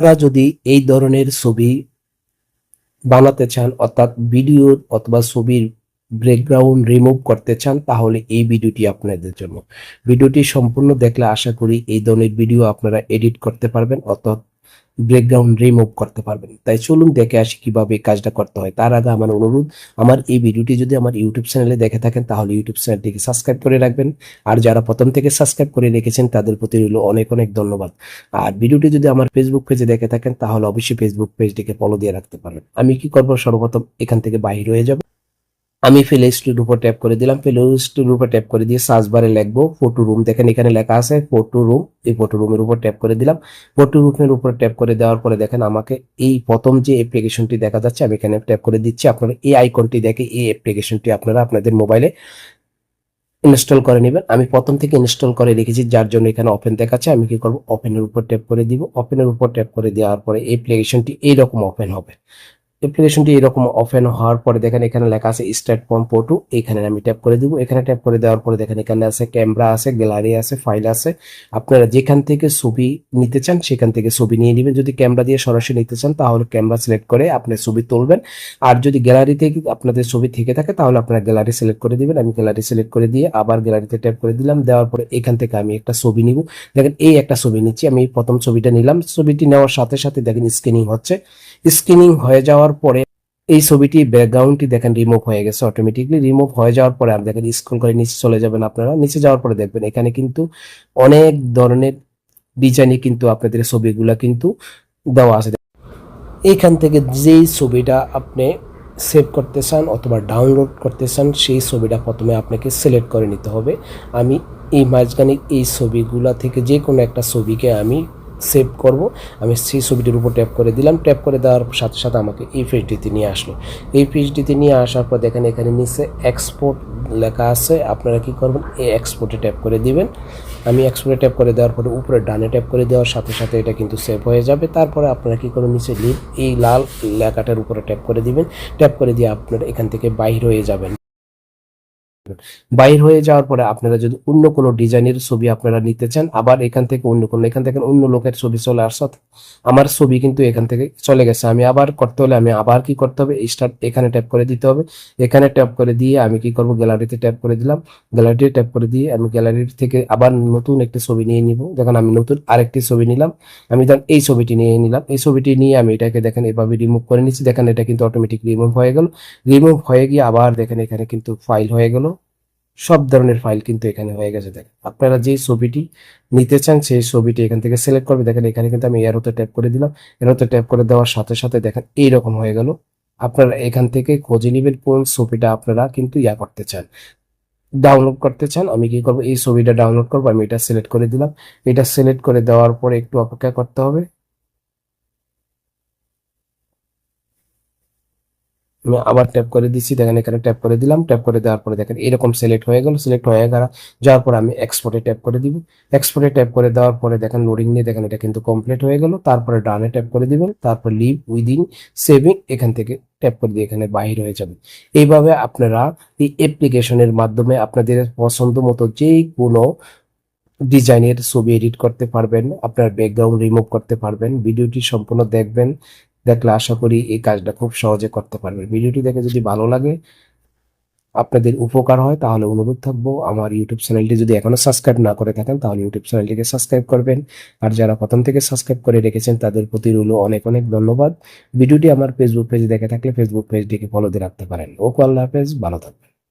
আপনারা যদি এই ধরনের ছবি বানাতে চান, অর্থাৎ ভিডিও অথবা ছবির ব্যাকগ্রাউন্ড রিমুভ করতে চান, তাহলে এই ভিডিওটি আপনাদের জন্য। ভিডিওটি সম্পূর্ণ দেখলে আশা করি এই ধরনের ভিডিও আপনারা এডিট করতে পারবেন, অর্থাৎ ব্যাকগ্রাউন্ড রিমুভ করতে পারবেন। তাই চলুন দেখে আসি কীভাবে এই কাজটা করতে হয়। তার আগে আমার অনুরোধ, আমার এই ভিডিওটি যদি আমার ইউটিউব চ্যানেলে দেখে থাকেন, তাহলে ইউটিউব চ্যানেলটিকে সাবস্ক্রাইব করে রাখবেন। আর যারা প্রথম থেকে সাবস্ক্রাইব করে রেখেছেন, তাদের প্রতি রইল অনেক অনেক ধন্যবাদ। আর ভিডিওটি যদি আমার ফেসবুক পেজে দেখে থাকেন, তাহলে অবশ্যই ফেসবুক পেজটিকে ফলো দিয়ে রাখতে পারবেন আমি কি করব? সর্বপ্রথম এখান থেকে বাহির হয়ে যাব। আমি ফেলে স্টুডিওর উপর ট্যাপ করে দিলাম। ফেলে স্টুডিওর উপর ট্যাপ করে দিয়ে সার্চ বারে লিখব ফটো রুম দেখেন এখানে লেখা আছে ফটো রুম এই ফটো রুমের উপর ট্যাপ করে দিলাম। ফটো রুমের উপর ট্যাপ করে দেওয়ার পরে দেখেন আমাকে এই প্রথম যে অ্যাপ্লিকেশনটি দেখা যাচ্ছে, আমি এখানে ট্যাপ করে দিচ্ছি। আপনারা এই আইকনটি দেখে এই অ্যাপ্লিকেশনটি আপনারা আপনাদের মোবাইলে ইনস্টল করে নেবেন। আমি প্রথম থেকে ইনস্টল করে রেখেছি, যার জন্য এখানে ওপেন দেখাচ্ছে। আমি কি করব? ওপেনের উপর ট্যাপ করে দিব। ওপেনের উপর ট্যাপ করে দেওয়ার পরে অ্যাপ্লিকেশনটি এইরকম ওপেন হবে। অ্যাপ্লিকেশনটি এরকম ওপেন হওয়ার পরে দেখেন এখানে লেখা আছে স্টার্ট ফর্ম ফটো এখানে আমি ট্যাপ করে দিব। এখানে ট্যাপ করে দেওয়ার পরে দেখেন এখানে আছে ক্যামেরা আছে গ্যালারি আছে ফাইল আছে। আপনারা যেখান থেকে ছবি নিতে চান সেখান থেকে ছবি নিয়ে নেবেন। যদি ক্যামেরা দিয়ে সরাসরি নিতে চান তাহলে ক্যামেরা সিলেক্ট করে আপনি ছবি তুলবেন। আর যদি গ্যালারি থেকে আপনাদের ছবি থেকে থাকে তাহলে আপনারা গ্যালারি সিলেক্ট করে দিবেন। আমি গ্যালারি সিলেক্ট করে দিয়ে আবার গ্যালারিতে ট্যাপ করে দিলাম। দেওয়ার পরে এখান থেকে আমি একটা ছবি নিব। দেখেন এই একটা ছবি নিচ্ছি। আমি প্রথম ছবিটা নিলাম। ছবিটি নেওয়ার সাথে সাথে দেখেন স্ক্যানিং হচ্ছে। স্ক্যানিং হয়ে যাওয়ার পরে এই ছবিটি ব্যাকগ্রাউন্ডটি দেখেন রিমুভ হয়ে গেছে অটোমেটিকলি রিমুভ হয়ে যাওয়ার পরে আপনি দেখেন স্ক্রল করে নিচে চলে যাবেন আপনারা। নিচে যাওয়ার পরে দেখবেন এখানে কিন্তু অনেক ধরনের ডিজাইনে কিন্তু আপনাদের ছবিগুলা কিন্তু দেওয়া আছে। এইখান থেকে যেই ছবিটা আপনি সেভ করতে চান অথবা ডাউনলোড করতে চান, সেই ছবিটা প্রথমে আপনাকে সিলেক্ট করে নিতে হবে। আমি এই মাঝখানে এই ছবিগুলা থেকে যে কোনো একটা ছবিকে আমি সেভ করব। আমি সেই ছবিটির উপর ট্যাপ করে দিলাম। ট্যাপ করে দেওয়ার সাথে সাথে আমাকে এই পেজটিতে নিয়ে আসলো। এই পেজটিতে নিয়ে আসার পর দেখেন এখানে নিচে এক্সপোর্ট লেখা আছে। আপনারা কি করবেন? এই এক্সপোর্টে ট্যাপ করে দিবেন। আমি এক্সপোর্টে ট্যাপ করে দেওয়ার পরে উপরে ডানে ট্যাপ করে দেওয়ার সাথে সাথে এটা কিন্তু সেভ হয়ে যাবে। তারপরে আপনারা কি করবেন? নিচে লিভ এই লাল লেখাটার উপরে ট্যাপ করে দিবেন। ট্যাপ করে দিয়ে আপনারা এখান থেকে বাইর হয়ে যাবেন। বাইর হয়ে যাওয়ার পরে আপনারা যদি অন্য কোনো ডিজাইনের ছবি আপনারা নিতে চান, আবার এখান থেকে অন্য কোনো, এখান থেকে অন্য লোকের ছবি চলে আসছে আমার ছবি কিন্তু এখান থেকে চলে গেছে। আমি আবার করতে হলে আমি আবার কি করতে হবে? স্টার্ট এখানে ট্যাপ করে দিতে হবে। এখানে ট্যাপ করে দিয়ে আমি কি করব? গ্যালারিতে ট্যাপ করে দিলাম। গ্যালারিতে ট্যাপ করে দিয়ে আমি গ্যালারি থেকে আবার নতুন একটি ছবি নিয়ে নিব। দেখেন, আমি নতুন আরেকটি ছবি নিলাম। আমি ধরেন এই ছবিটি নিয়ে নিলাম। এই ছবিটি নিয়ে আমি এটাকে দেখেন, এভাবে রিমুভ করে নিচ্ছি। দেখেন, এটা কিন্তু অটোমেটিক রিমুভ হয়ে গেল। রিমুভ হয়ে গিয়ে আবার দেখেন, এখানে কিন্তু ফাইল হয়ে গেল। সব ধরনের ফাইল কিন্তু এখানে হয়ে গেছে, দেখেন। আপনারা যে ছবিটি নিতে চান, সেই ছবিটি এখান থেকে সিলেক্ট করবে। দেখেন, এখানে কিন্তু আমি এরোতে ট্যাপ করে দিলাম। এরোতে ট্যাপ করে দেওয়ার সাথে সাথে দেখেন, এইরকম হয়ে গেল। আপনারা এখান থেকে খুঁজে নেবেন কোন ছবিটা আপনারা কিন্তু ইয়া করতে চান। ডাউনলোড করতে চান, আমি কি করব? এই ছবিটা ডাউনলোড করব, আমি এটা সিলেক্ট করে দিলাম। এটা সিলেক্ট করে দেওয়ার পরে একটু অপেক্ষা করতে হবে। আমি আবার ট্যাপ করে দিচ্ছি দেখেন এখানে ট্যাপ করে দিলাম ট্যাপ করে দেওয়ার পরে দেখেন এরকম সিলেক্ট হয়ে গেল সিলেক্ট হয়ে গেল, যাওয়ার পর আমি এক্সপোর্টে ট্যাপ করে দিব। এক্সপোর্টে ট্যাপ করে দেওয়ার পরে দেখেন লোডিং নিয়ে দেখেন এটা কিন্তু কমপ্লিট হয়ে গেল, তারপরে ডানে ট্যাপ করে দিবেন, তারপর লিভ উইদিন সেভিং এখান থেকে ট্যাপ করে দিয়ে এখানে বাহির হয়ে যাবে। এইভাবে আপনারা এই অ্যাপ্লিকেশনের মাধ্যমে আপনাদের পছন্দ মতো যে কোনো ডিজাইনের ছবি এডিট করতে পারবেন, আপনার ব্যাকগ্রাউন্ড রিমুভ করতে পারবেন, ভিডিওটি সম্পূর্ণ দেখবেন। দেখলে আশা করি এই কাজটা খুব সহজে করতে পারবেন। ভিডিওটি দেখে যদি ভালো লাগে, আপনাদের উপকার হয়, তাহলে অনুরোধ থাকব আমার ইউটিউব চ্যানেলটি যদি এখনও সাবস্ক্রাইব না করে থাকেন, তাহলে ইউটিউব চ্যানেলটিকে সাবস্ক্রাইব করবেন। আর যারা প্রথম থেকে সাবস্ক্রাইব করে রেখেছেন, তাদের প্রতি রইল অনেক অনেক ধন্যবাদ। ভিডিওটি আমার ফেসবুক পেজ দেখে থাকলে ফেসবুক পেজটিকে ফলো দিয়ে রাখতে পারেন। ওকে আল্লাহ হাফেজ, ভালো থাকবেন।